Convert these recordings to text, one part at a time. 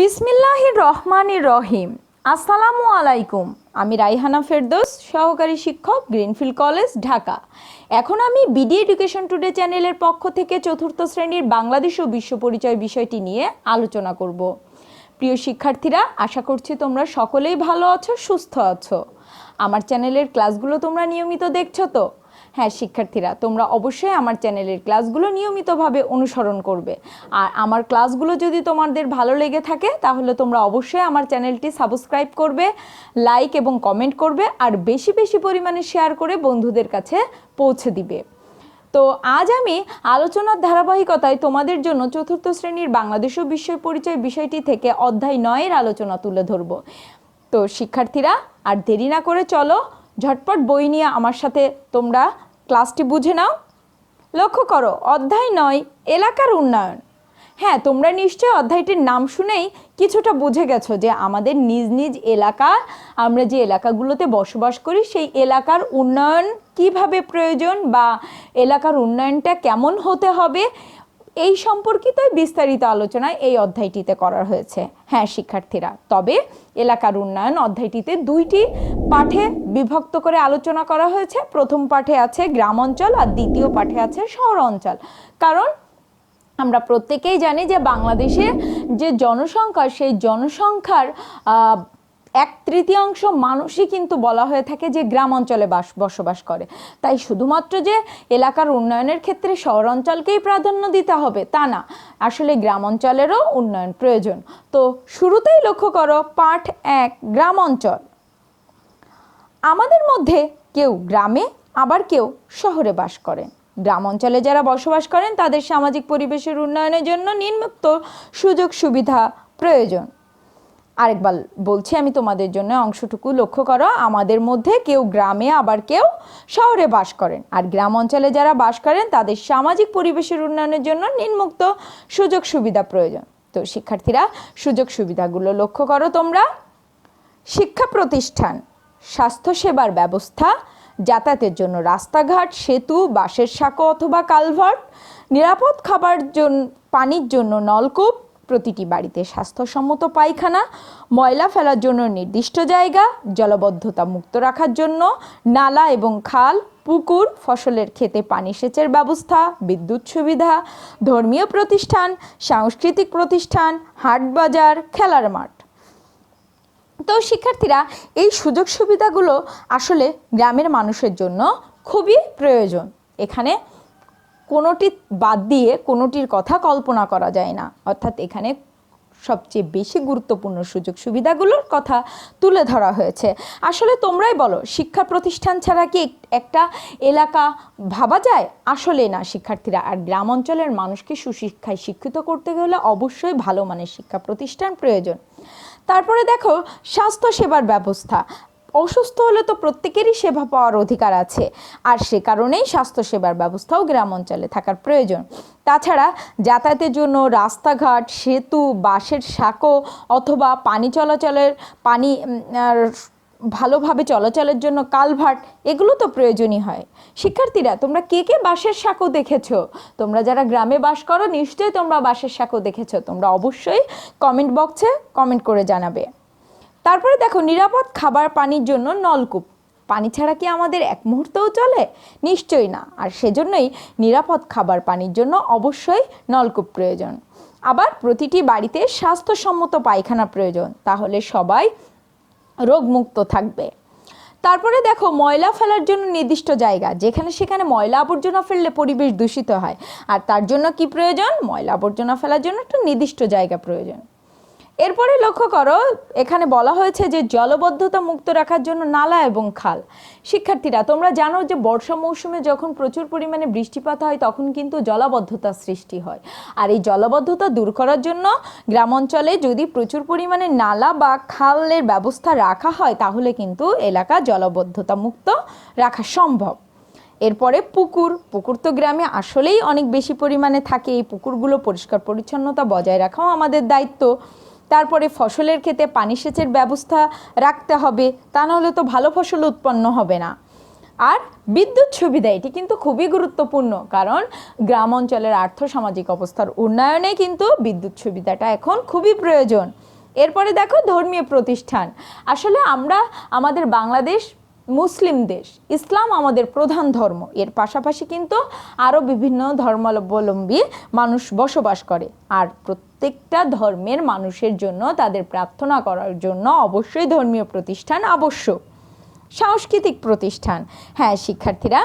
বিসমিল্লাহির রহমানির রহিম। আসসালামু আলাইকুম। আমি রাইহানা ফেরদোস, সহকারী শিক্ষক, গ্রিনফিল্ড কলেজ, ঢাকা। এখন আমি বিডি এডুকেশন টুডে চ্যানেলের পক্ষ থেকে চতুর্থ শ্রেণির বাংলাদেশ ও বিশ্ব পরিচয় বিষয়টি নিয়ে আলোচনা করব। প্রিয় শিক্ষার্থীরা, আশা করছি তোমরা সকলেই ভালো আছো, সুস্থ আছো। আমার চ্যানেলের ক্লাসগুলো তোমরা নিয়মিত দেখছ তো? হ্যাঁ শিক্ষার্থীরা, তোমরা অবশ্যই আমার চ্যানেলের ক্লাসগুলো নিয়মিতভাবে অনুসরণ করবে। আর আমার ক্লাসগুলো যদি তোমাদের ভালো লেগে থাকে, তাহলে তোমরা অবশ্যই আমার চ্যানেলটি সাবস্ক্রাইব করবে, লাইক এবং কমেন্ট করবে, আর বেশি বেশি পরিমাণে শেয়ার করে বন্ধুদের কাছে পৌঁছে দিবে। তো আজ আমি আলোচনার ধারাবাহিকতায় তোমাদের জন্য চতুর্থ শ্রেণির বাংলাদেশ ও বিশ্ব পরিচয় বিষয়টি থেকে অধ্যায় নয়ের আলোচনা তুলে ধরব। তো শিক্ষার্থীরা, আর দেরি না করে চলো ঝটপট বই নিয়ে আমার সাথে তোমরা ক্লাসটি বুঝে নাও। লক্ষ্য করো, অধ্যায় নয়, এলাকার উন্নয়ন। হ্যাঁ তোমরা নিশ্চয়ই অধ্যায়টির নাম শুনেই কিছুটা বুঝে গেছো যে আমাদের নিজ নিজ এলাকা, আমরা যে এলাকাগুলোতে বসবাস করি, সেই এলাকার উন্নয়ন কীভাবে প্রয়োজন বা এলাকার উন্নয়নটা কেমন হতে হবে এই সম্পর্কিতই বিস্তারিত আলোচনা এই অধ্যায়টিতে করা হয়েছে। হ্যাঁ শিক্ষার্থীরা, তবে এলাকার উন্নয়ন অধ্যায়টিতে দুইটি পাঠে বিভক্ত করে আলোচনা করা হয়েছে। প্রথম পাঠে আছে গ্রাম অঞ্চল আর দ্বিতীয় পাঠে আছে শহর অঞ্চল কারণ আমরা প্রত্যেকেই জানি যে বাংলাদেশে যে জনসংখ্যা, সেই জনসংখ্যার এক তৃতীয়াংশ মানুষই কিন্তু বলা হয়ে থাকে যে গ্রাম অঞ্চলে বাস, বসবাস করে। তাই শুধুমাত্র যে এলাকার উন্নয়নের ক্ষেত্রে শহর অঞ্চলকেই প্রাধান্য দিতে হবে তা না, আসলে গ্রাম অঞ্চলেরও উন্নয়ন প্রয়োজন। তো শুরুতেই লক্ষ্য করো, পাঠ এক, গ্রাম অঞ্চল। আমাদের মধ্যে কেউ গ্রামে, আবার কেউ শহরে বাস করেন। গ্রাম অঞ্চলে যারা বসবাস করেন, তাদের সামাজিক পরিবেশের উন্নয়নের জন্য নিম্নোক্ত সুযোগ সুবিধা প্রয়োজন। আরেকবার বলছি, আমি তোমাদের জন্য অংশটুকু লক্ষ্য করো। আমাদের মধ্যে কেউ গ্রামে আবার কেউ শহরে বাস করেন। আর গ্রাম অঞ্চলে যারা বাস করেন, তাদের সামাজিক পরিবেশের উন্নয়নের জন্য নিম্নোক্ত সুযোগ সুবিধা প্রয়োজন। তো শিক্ষার্থীরা, সুযোগ সুবিধাগুলো লক্ষ্য করো তোমরা। শিক্ষা প্রতিষ্ঠান স্বাস্থ্যসেবার ব্যবস্থা, যাতায়াতের জন্য রাস্তাঘাট, সেতু, বাঁশের সাঁকো অথবা কালভার্ট, নিরাপদ খাবার জন্য পানির জন্য নলকূপ প্রতিটি বাড়িতে স্বাস্থ্যসম্মত পায়খানা, ময়লা ফেলার জন্য নির্দিষ্ট জায়গা, জলবদ্ধতা মুক্ত রাখার জন্য নালা এবং খাল, পুকুর, ফসলের ক্ষেতে পানি সেচের ব্যবস্থা, বিদ্যুৎ সুবিধা, ধর্মীয় প্রতিষ্ঠান, সাংস্কৃতিক প্রতিষ্ঠান, হাট বাজার, খেলার মাঠ। তো শিক্ষার্থীরা, এই সুযোগ সুবিধাগুলো আসলে গ্রামের মানুষের জন্য খুবই প্রয়োজন। এখানে কোনোটি বাদ দিয়ে কোনোটির কথা কল্পনা করা যায় না। অর্থাৎ এখানে সবচেয়ে বেশি গুরুত্বপূর্ণ সুযোগ সুবিধাগুলোর কথা তুলে ধরা হয়েছে। আসলে তোমরাই বলো, শিক্ষা প্রতিষ্ঠান ছাড়া কি একটা এলাকা ভাবা যায়? আসলে না, শিক্ষার্থীরা। আর গ্রাম অঞ্চলের মানুষকে সুশিক্ষায় শিক্ষিত করতে গেলে অবশ্যই ভালো মানের শিক্ষা প্রতিষ্ঠান প্রয়োজন। তারপরে দেখো স্বাস্থ্য সেবার ব্যবস্থা। অসুস্থ হলে তো প্রত্যেকেরই সেবা পাওয়ার অধিকার আছে। আর সে কারণেই স্বাস্থ্যসেবার ব্যবস্থাও গ্রাম অঞ্চলে থাকার প্রয়োজন। তাছাড়া যাতায়াতের জন্য রাস্তাঘাট, সেতু, বাঁশের সাঁকো অথবা পানি চলাচলের, পানি ভালোভাবে চলাচলের জন্য কালভার্ট, এগুলো তো প্রয়োজনই হয়। শিক্ষার্থীরা, তোমরা কে কে বাসের সাঁকো দেখেছ? তোমরা যারা গ্রামে বাস করো, নিশ্চয়ই তোমরা বাসের সাঁকো দেখেছ। তোমরা অবশ্যই কমেন্ট বক্সে কমেন্ট করে জানাবে। তারপরে দেখো, নিরাপদ খাবার পানির জন্য নলকূপ। পানি ছাড়া কি আমাদের এক মুহূর্তও চলে? নিশ্চয়ই না। আর সেজন্যই নিরাপদ খাবার পানির জন্য অবশ্যই নলকূপ প্রয়োজন। আবার প্রতিটি বাড়িতে স্বাস্থ্যসম্মত পায়খানা প্রয়োজন। তাহলে সবাই রোগমুক্ত থাকবে। তারপরে দেখো, ময়লা ফেলার জন্য নির্দিষ্ট জায়গা। যেখানে সেখানে ময়লা আবর্জনা ফেললে পরিবেশ দূষিত হয়। আর তার জন্য কি প্রয়োজন? ময়লা আবর্জনা ফেলার জন্য একটা নির্দিষ্ট জায়গা প্রয়োজন। এরপরে লক্ষ্য করো, এখানে বলা হয়েছে যে জলবদ্ধতা মুক্ত রাখার জন্য নালা এবং খাল। শিক্ষার্থীরা, তোমরা জানো যে বর্ষা মৌসুমে যখন প্রচুর পরিমাণে বৃষ্টিপাত হয়, তখন কিন্তু জলাবদ্ধতার সৃষ্টি হয়। আর এই জলাবদ্ধতা দূর করার জন্য গ্রাম অঞ্চলে যদি প্রচুর পরিমাণে নালা বা খালের ব্যবস্থা রাখা হয়, তাহলে কিন্তু এলাকা জলবদ্ধতা মুক্ত রাখা সম্ভব। এরপরে পুকুর পুকুর তো গ্রামে আসলেই অনেক বেশি পরিমাণে থাকে। এই পুকুরগুলো পরিষ্কার পরিচ্ছন্নতা বজায় রাখাও আমাদের দায়িত্ব। তারপরে ফসলের ক্ষেতে পানি সেচের ব্যবস্থা রাখতে হবে, তা নাহলে তো ভালো ফসল উৎপন্ন হবে না। আর বিদ্যুৎ সুবিধা, এটি কিন্তু খুবই গুরুত্বপূর্ণ, কারণ গ্রাম অঞ্চলের আর্থ সামাজিক অবস্থার উন্নয়নে কিন্তু বিদ্যুৎ সুবিধাটা এখন খুবই প্রয়োজন। এরপরে দেখো ধর্মীয় প্রতিষ্ঠান, আসলে আমরা আমাদের বাংলাদেশ মুসলিম দেশ, ইসলাম আমাদের প্রধান ধর্ম, এর পাশাপাশি কিন্তু আরও বিভিন্ন ধর্মাবলম্বী মানুষ বসবাস করে। আর প্রত্যেকটা ধর্মের মানুষের জন্য, তাদের প্রার্থনা করার জন্য অবশ্যই ধর্মীয় প্রতিষ্ঠান আবশ্যক। সাংস্কৃতিক প্রতিষ্ঠান। হ্যাঁ শিক্ষার্থীরা,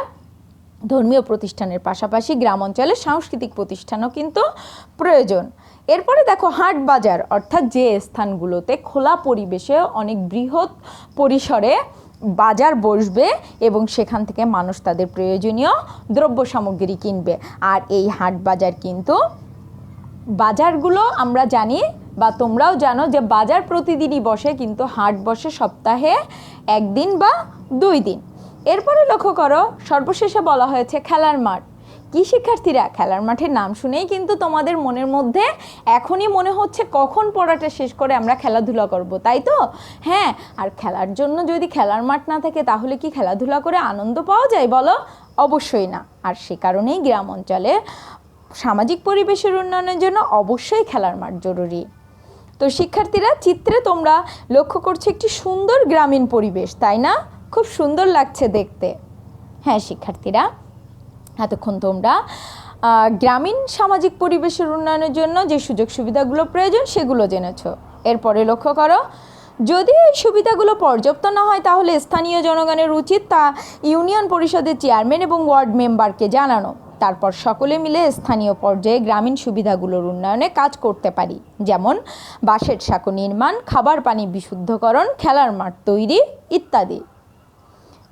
ধর্মীয় প্রতিষ্ঠানের পাশাপাশি গ্রাম অঞ্চলে সাংস্কৃতিক প্রতিষ্ঠানও কিন্তু প্রয়োজন। এরপরে দেখো, হাট বাজার, অর্থাৎ যে স্থানগুলোতে খোলা পরিবেশে অনেক বৃহৎ পরিসরে বাজার বসবে এবং সেখান থেকে মানুষ তাদের প্রয়োজনীয় দ্রব্য সামগ্রী কিনবে। আর এই হাট বাজার কিন্তু বাজারগুলো আমরা জানি বা তোমরাও জানো যে বাজার প্রতিদিনই বসে, কিন্তু হাট বসে সপ্তাহে একদিন বা দুই দিন। এরপরে লক্ষ্য করো, সর্বশেষে বলা হয়েছে খেলার মাঠ। কি শিক্ষার্থীরা? খেলার মাঠের নাম শুনেই কিন্তু তোমাদের মনের মধ্যে এখনই মনে হচ্ছে কখন পড়াটা শেষ করে আমরা খেলাধুলা করব, তাই তো? হ্যাঁ আর খেলার জন্য যদি খেলার মাঠ না থাকে, তাহলে কি খেলাধুলা করে আনন্দ পাওয়া যায় বলো? অবশ্যই না। আর সে কারণেই গ্রাম অঞ্চলে সামাজিক পরিবেশের উন্নয়নের জন্য অবশ্যই খেলার মাঠ জরুরি। তো শিক্ষার্থীরা, চিত্রে তোমরা লক্ষ্য করছ একটি সুন্দর গ্রামীণ পরিবেশ, তাই না? খুব সুন্দর লাগছে দেখতে। হ্যাঁ শিক্ষার্থীরা, এতক্ষণ তোমরা গ্রামীণ সামাজিক পরিবেশের উন্নয়নের জন্য যে সুযোগ সুবিধাগুলো প্রয়োজন সেগুলো জেনেছো। এরপরে লক্ষ্য করো, যদি এই সুবিধাগুলো পর্যাপ্ত না হয়, তাহলে স্থানীয় জনগণের উচিত তা ইউনিয়ন পরিষদের চেয়ারম্যান এবং ওয়ার্ড মেম্বারকে জানানো। তারপর সকলে মিলে স্থানীয় পর্যায়ে গ্রামীণ সুবিধাগুলোর উন্নয়নে কাজ করতে পারি। যেমন, বাঁশের সাঁকো নির্মাণ, খাবার পানি বিশুদ্ধকরণ, খেলার মাঠ তৈরি, ইত্যাদি।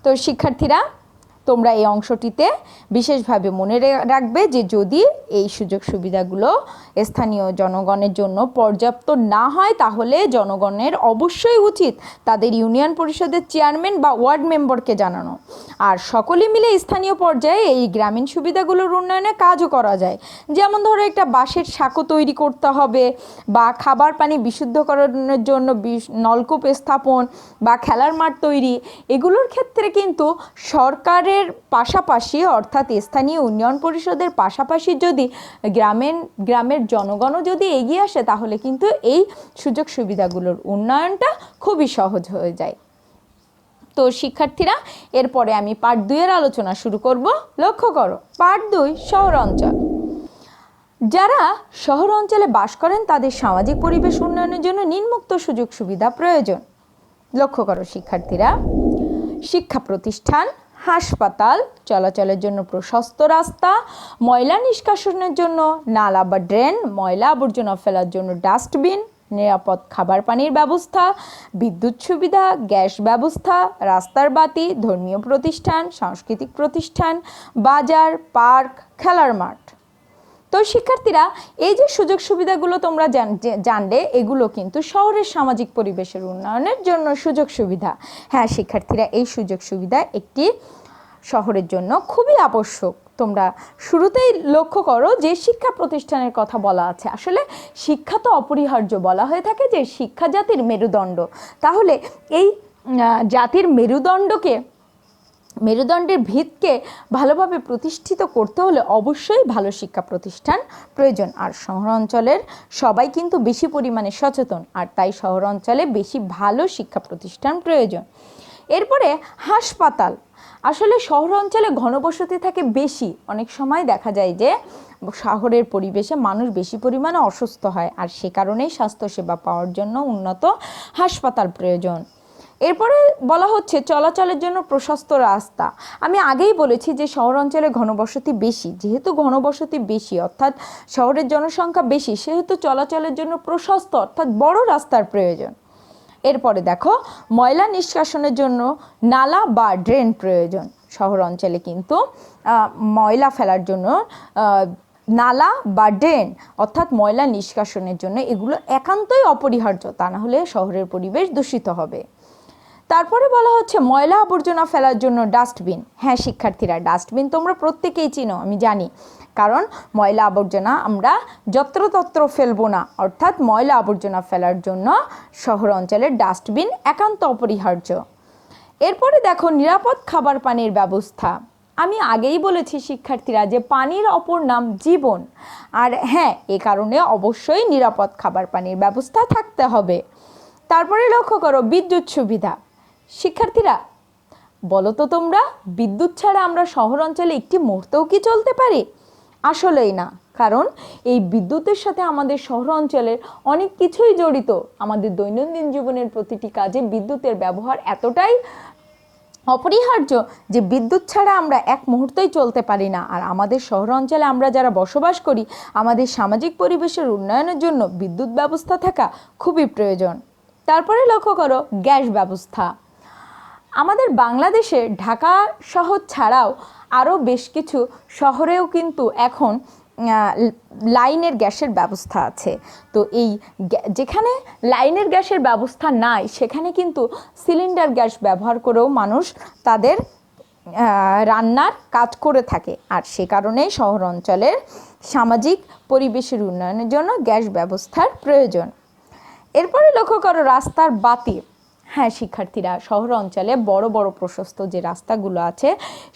তো শিক্ষার্থীরা তোমরা এই অংশটিতে বিশেষভাবে মনে রাখবে যে যদি এই সুযোগ সুবিধাগুলো স্থানীয় জনগণের জন্য পর্যাপ্ত না হয়, তাহলে জনগণের অবশ্যই উচিত তাদের ইউনিয়ন পরিষদের চেয়ারম্যান বা ওয়ার্ড মেম্বারকে জানানো। আর সকলে মিলে স্থানীয় পর্যায়ে এই গ্রামীণ সুবিধাগুলোর উন্নয়নে কাজও করা যায়। যেমন ধরো একটা বাঁশের সাঁকো তৈরি করতে হবে বা খাবার পানি বিশুদ্ধকরণের জন্য নলকূপ স্থাপন বা খেলার মাঠ তৈরি। এগুলোর ক্ষেত্রে কিন্তু সরকারের পাশাপাশি, অর্থাৎ স্থানীয় উন্নয়ন পরিষদের পাশাপাশি যদি গ্রামের গ্রামের জনগণও যদি এগিয়ে আসে, তাহলে কিন্তু এই সুযোগ সুবিধাগুলোর উন্নয়নটা খুবই সহজ হয়ে যায়। তো শিক্ষার্থীরা, এরপরে আমি পার্ট দুইয়ের আলোচনা শুরু করব। লক্ষ্য করো পার্ট দুই, শহর অঞ্চল। যারা শহর অঞ্চলে বাস করেন, তাদের সামাজিক পরিবেশ উন্নয়নের জন্য নিম্মুক্ত সুযোগ সুবিধা প্রয়োজন। লক্ষ্য করো শিক্ষার্থীরা, শিক্ষা প্রতিষ্ঠান হাসপাতাল, চলাচলের জন্য প্রশস্ত রাস্তা, ময়লা নিষ্কাশনের জন্য নালা বা ড্রেন, ময়লা আবর্জনা ফেলার জন্য ডাস্টবিন, নিরাপদ খাবার পানির ব্যবস্থা, বিদ্যুৎ সুবিধা, গ্যাস ব্যবস্থা, রাস্তার বাতি, ধর্মীয় প্রতিষ্ঠান, সাংস্কৃতিক প্রতিষ্ঠান, বাজার, পার্ক, খেলার মাঠ। তো শিক্ষার্থীরা, এই যে সুযোগ সুবিধাগুলো তোমরা জানলে, এগুলো কিন্তু শহরের সামাজিক পরিবেশের উন্নয়নের জন্য সুযোগ সুবিধা। হ্যাঁ শিক্ষার্থীরা, এই সুযোগ সুবিধা একটি শহরের জন্য খুবই আবশ্যক। তোমরা শুরুতেই লক্ষ্য করো যে, শিক্ষা প্রতিষ্ঠানের কথা বলা আছে। আসলে শিক্ষা তো অপরিহার্য বলা হয়ে থাকে যে, শিক্ষা জাতির মেরুদণ্ড। তাহলে এই জাতির মেরুদণ্ডকে মেরুদণ্ডের ভিতকে ভালোভাবে প্রতিষ্ঠিত করতে হলে অবশ্যই ভালো শিক্ষা প্রতিষ্ঠান প্রয়োজন। আর শহর অঞ্চলের সবাই কিন্তু বেশি পরিমাণে সচেতন, আর তাই শহর অঞ্চলে বেশি ভালো শিক্ষা প্রতিষ্ঠান প্রয়োজন। এরপরে হাসপাতাল। আসলে শহর অঞ্চলে ঘনবসতি থাকে বেশি। অনেক সময় দেখা যায় যে শহরের পরিবেশে মানুষ বেশি পরিমাণে অসুস্থ হয়, আর সে কারণেই স্বাস্থ্যসেবা পাওয়ার জন্য উন্নত হাসপাতাল প্রয়োজন। এরপরে বলা হচ্ছে চলাচলের জন্য প্রশস্ত রাস্তা। আমি আগেই বলেছি যে শহর অঞ্চলে ঘনবসতি বেশি, যেহেতু ঘনবসতি বেশি, অর্থাৎ শহরের জনসংখ্যা বেশি, সেহেতু চলাচলের জন্য প্রশস্ত, অর্থাৎ বড় রাস্তার প্রয়োজন। এরপরে দেখো, ময়লা নিষ্কাশনের জন্য নালা বা ড্রেন প্রয়োজন। শহর অঞ্চলে কিন্তু ময়লা ফেলার জন্য নালা বা ড্রেন, অর্থাৎ ময়লা নিষ্কাশনের জন্য এগুলো একান্তই অপরিহার্য, তা না হলে শহরের পরিবেশ দূষিত হবে। তারপরে বলা হচ্ছে, ময়লা আবর্জনা ফেলার জন্য ডাস্টবিন। হ্যাঁ শিক্ষার্থীরা, ডাস্টবিন তোমরা প্রত্যেকেই চিনো, আমি জানি। কারণ ময়লা আবর্জনা আমরা যত্রতত্র ফেলব না। অর্থাৎ ময়লা আবর্জনা ফেলার জন্য শহর অঞ্চলের ডাস্টবিন একান্ত অপরিহার্য। এরপরে দেখো, নিরাপদ খাবার পানির ব্যবস্থা। আমি আগেই বলেছি শিক্ষার্থীরা যে পানির অপর নাম জীবন। আর হ্যাঁ এ কারণে অবশ্যই নিরাপদ খাবার পানির ব্যবস্থা থাকতে হবে। তারপরে লক্ষ্য করো, বিদ্যুৎ সুবিধা। শিক্ষার্থীরা বলো তো তোমরা, বিদ্যুৎ ছাড়া আমরা শহর অঞ্চলে একটি মুহূর্তেও কি চলতে পারি? আসলেই না, কারণ এই বিদ্যুতের সাথে আমাদের শহর অঞ্চলের অনেক কিছুই জড়িত। আমাদের দৈনন্দিন জীবনের প্রতিটি কাজে বিদ্যুতের ব্যবহার এতটাই অপরিহার্য যে বিদ্যুৎ ছাড়া আমরা এক মুহূর্তেই চলতে পারি না। আর আমাদের শহর অঞ্চলে আমরা যারা বসবাস করি, আমাদের সামাজিক পরিবেশের উন্নয়নের জন্য বিদ্যুৎ ব্যবস্থা থাকা খুবই প্রয়োজন। তারপরে লক্ষ্য করো, গ্যাস ব্যবস্থা। আমাদের বাংলাদেশে ঢাকা শহর ছাড়াও আরও বেশ কিছু শহরেও কিন্তু এখন লাইনের গ্যাসের ব্যবস্থা আছে। তো এই যেখানে লাইনের গ্যাসের ব্যবস্থা নাই, সেখানে কিন্তু সিলিন্ডার গ্যাস ব্যবহার করেও মানুষ তাদের রান্নার কাজ করে থাকে। আর সে কারণেই শহর অঞ্চলের সামাজিক পরিবেশের উন্নয়নের জন্য গ্যাস ব্যবস্থার প্রয়োজন। এরপরে লক্ষ্য করো রাস্তার বাতি। হ্যাঁ শিক্ষার্থীরা, শহর অঞ্চলে বড় বড় প্রশস্ত যে রাস্তাগুলো আছে,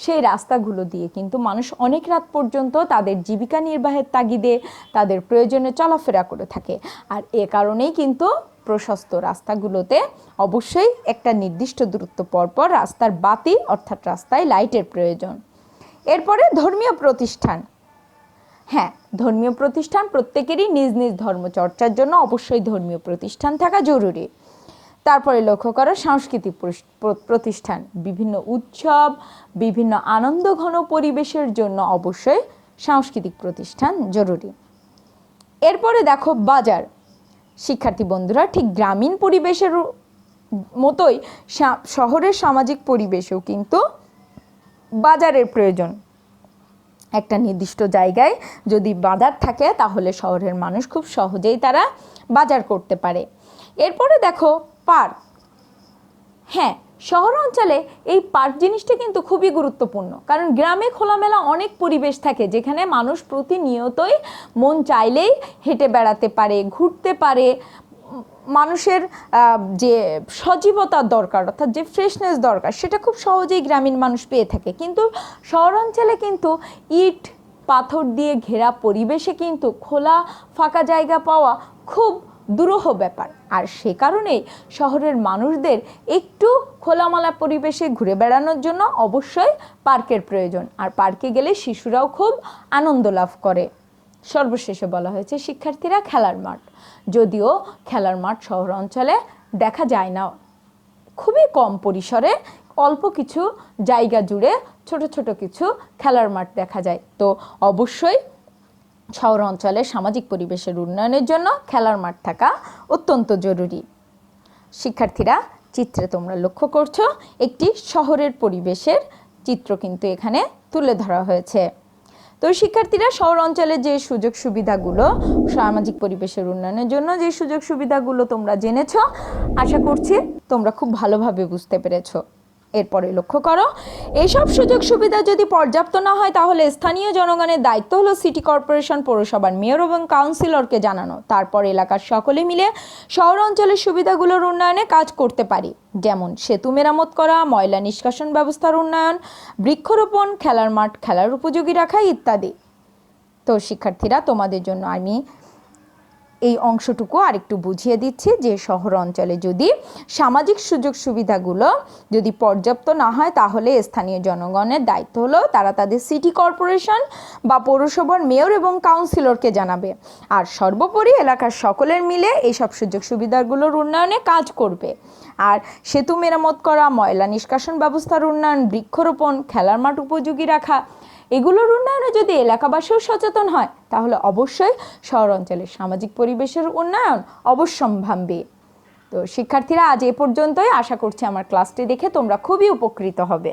সেই রাস্তাগুলো দিয়ে কিন্তু মানুষ অনেক রাত পর্যন্ত তাদের জীবিকা নির্বাহের তাগিদে, তাদের প্রয়োজনে চলাফেরা করে থাকে। আর এ কারণেই কিন্তু প্রশস্ত রাস্তাগুলোতে অবশ্যই একটা নির্দিষ্ট দূরত্ব পরপর রাস্তার বাতি, অর্থাৎ রাস্তায় লাইটের প্রয়োজন। এরপরে ধর্মীয় প্রতিষ্ঠান। হ্যাঁ ধর্মীয় প্রতিষ্ঠান প্রত্যেকেরই নিজ নিজ ধর্মচর্চার জন্য অবশ্যই ধর্মীয় প্রতিষ্ঠান থাকা জরুরি। তারপরে লক্ষ্য করো সাংস্কৃতিক প্রতিষ্ঠান। বিভিন্ন উৎসব, বিভিন্ন আনন্দঘন পরিবেশের জন্য অবশ্যই সাংস্কৃতিক প্রতিষ্ঠান জরুরি। এরপরে দেখো বাজার। শিক্ষার্থী বন্ধুরা, ঠিক গ্রামীণ পরিবেশের মতোই শহরের সামাজিক পরিবেশেও কিন্তু বাজারের প্রয়োজন। একটা নির্দিষ্ট জায়গায় যদি বাজার থাকে, তাহলে শহরের মানুষ খুব সহজেই তারা বাজার করতে পারে। এরপরে দেখো পার্ক। হ্যাঁ শহর অঞ্চলে এই পার্ক জিনিসটা কিন্তু খুবই গুরুত্বপূর্ণ। কারণ গ্রামে খোলামেলা অনেক পরিবেশ থাকে যেখানে মানুষ প্রতিনিয়তই মন চাইলেই হেঁটে বেড়াতে পারে, ঘুরতে পারে। মানুষের যে সজীবতার দরকার, অর্থাৎ যে ফ্রেশনেস দরকার, সেটা খুব সহজেই গ্রামীণ মানুষ পেয়ে থাকে। কিন্তু শহর অঞ্চলে কিন্তু ইট, পাথর দিয়ে ঘেরা পরিবেশে কিন্তু খোলা, ফাঁকা জায়গা পাওয়া খুব দুরূহ ব্যাপার। আর সে কারণেই শহরের মানুষদের একটু খোলামেলা পরিবেশে ঘুরে বেড়ানোর জন্য অবশ্যই পার্কের প্রয়োজন। আর পার্কে গেলে শিশুরাও খুব আনন্দ লাভ করে। সর্বশেষে বলা হয়েছে শিক্ষার্থীরা খেলার মাঠ। যদিও খেলার মাঠ শহর অঞ্চলে দেখা যায় না। খুবই কম পরিসরে অল্প কিছু জায়গা জুড়ে ছোট ছোট কিছু খেলার মাঠ দেখা যায়। তো অবশ্যই শহর অঞ্চলে সামাজিক পরিবেশের উন্নয়নের জন্য খেলার মাঠ থাকা অত্যন্ত জরুরি। শিক্ষার্থীরা, চিত্রে তোমরা লক্ষ্য করছ, একটি শহরের পরিবেশের চিত্র কিন্তু এখানে তুলে ধরা হয়েছে। তো শিক্ষার্থীরা, শহর অঞ্চলে যে সুযোগ সুবিধাগুলো, সামাজিক পরিবেশের উন্নয়নের জন্য যে সুযোগ সুবিধাগুলো তোমরা জেনেছো, আশা করছি তোমরা খুব ভালোভাবে বুঝতে পেরেছ। এরপরে লক্ষ্য করো এইসব সুযোগ সুবিধা যদি পর্যাপ্ত না হয়, তাহলে স্থানীয় জনগণের দায়িত্ব হলো সিটি কর্পোরেশন, পৌরসভার মেয়র এবং কাউন্সিলরকে জানানো। তারপর এলাকার সকলে মিলে শহর অঞ্চলের সুবিধাগুলোর উন্নয়নে কাজ করতে পারি। যেমন সেতু মেরামত করা, ময়লা নিষ্কাশন ব্যবস্থার উন্নয়ন, বৃক্ষরোপণ, খেলার মাঠ, খেলার উপযোগী রাখা ইত্যাদি। তো শিক্ষার্থীরা, তোমাদের জন্য আমি এই অংশটুকু আরেকটু বুঝিয়ে দিচ্ছি, যে শহর অঞ্চলে যদি সামাজিক সুযোগ সুবিধাগুলো যদি পর্যাপ্ত না হয়, তাহলে স্থানীয় জনগণের দায়িত্ব হলো তারা তাদের সিটি কর্পোরেশন বা পৌরসভার মেয়র এবং কাউন্সিলরকে জানাবে। আর সর্বোপরি এলাকার সকলের মিলে এইসব সুযোগ সুবিধাগুলোর উন্নয়নে কাজ করবে। আর সেতু মেরামত করা, ময়লা নিষ্কাশন ব্যবস্থার উন্নয়ন, বৃক্ষরোপণ, খেলার মাঠ উপযোগী রাখা এগুলোর উন্নয়নে যদি এলাকাবাসীও সচেতন হয়, তাহলে অবশ্যই শহর অঞ্চলের সামাজিক পরিবেশের উন্নয়ন অবশ্যম্ভাবী। তো শিক্ষার্থীরা আজ এ পর্যন্তই। আশা করছি আমার ক্লাসটি দেখে তোমরা খুবই উপকৃত হবে।